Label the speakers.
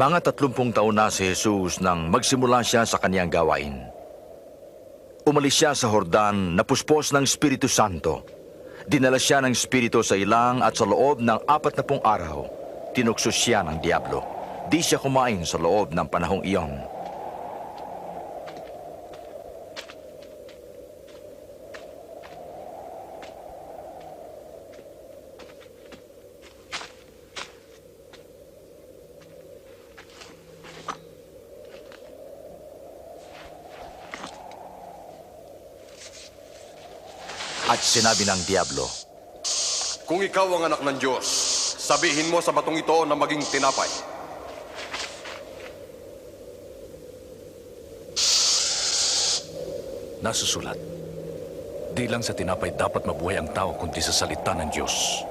Speaker 1: Mga tatlumpung taon na si Jesus nang magsimula siya sa kaniyang gawain. Umalis siya sa Hordan na puspos ng Espiritu Santo. Dinala siya ng Espiritu sa ilang at sa loob ng apat na pung araw, tinukso siya ng Diablo. Di siya kumain sa loob ng panahong iyon. At sinabi ng Diablo,
Speaker 2: Kung ikaw ang anak ng Diyos, sabihin mo sa batong ito na maging tinapay.
Speaker 3: Nasusulat, di lang sa tinapay dapat mabuhay ang tao kundi sa salita ng Diyos.